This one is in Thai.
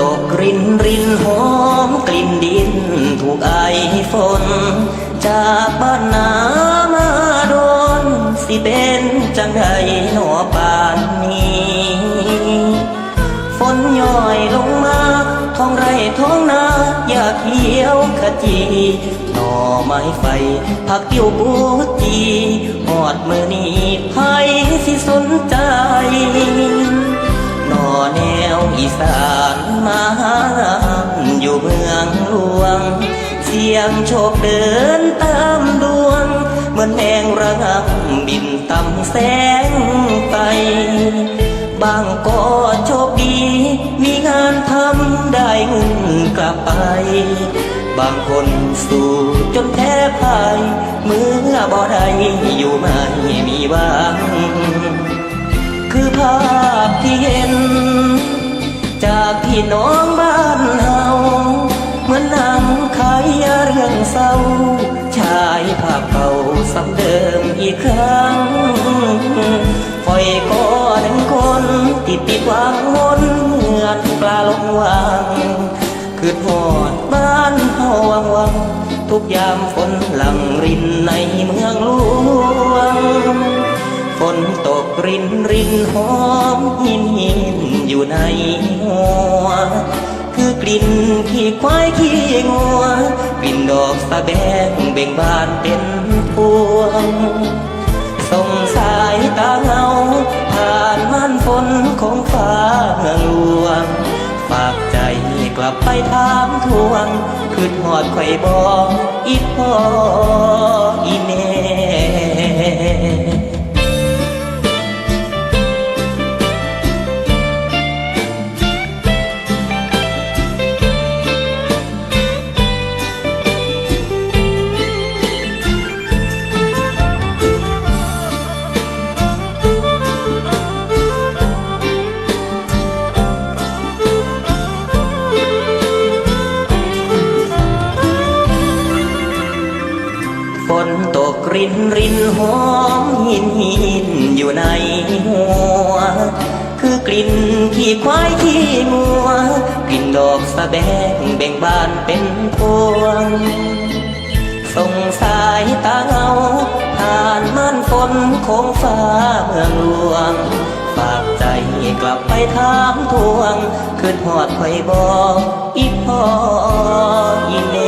ตกกรินรินหอมกลิ่นดิน ถูกไอฝน จากบ้านนามาโดน สิเป็นจังใดหนอปานนี้ ฝนย่อยลงมาท้องไร่ท้องนาอยากเขียวขจีหน่อไม้ไฟ ผักติ้วปูจีหอดมือนี้ไผสิสนใจ หน่อแนวอีสาน เสียงโชคเดินตามดวง เหมือนแมงระงับบินต่ำแสงไฟบางก็โชคดี มีงานทำได้เงินกลับไป บางคนสู้จนแพ้พ่ายเมื่อบ่ได้อยู่ไม่มีวังคือภาพที่เห็น จากพี่น้องบ้านเฮา เศร้า ชายภาพเก่าซ้ำเดิมอีกครั้งฝอยก็หนึ่งคน ติดติดวางวนเหมือนปลาลงวางคือหอดบ้านเฮาวังวัง ทุกยามฝนหลังรินในเมืองหลวงฝนตกรินรินหอมหินหินอยู่ในหัว คือกลิ่นขี้ควายขี้งัว ดอกสะแบงเบ่งบานเป็นพวงส่งสายตาเงา ผ่านม่านฝนของฟ้าเมืองหลวง ฝากใจกลับไปถามทวง คือหอดไข่บองอีพ่ออีแม่ รินรินหอมหินหินอยู่ในหัว คือกลิ่นขี้ควายขี้งัว กลิ่นดอกสะแบงเบ่งบานเป็นพวงส่งสายตาเงาผ่านม่านฝนของฟ้าเมืองหลวง ฝากใจกลับไปถามทวงคืนหอดไข่บอกอีพ่ออีแม่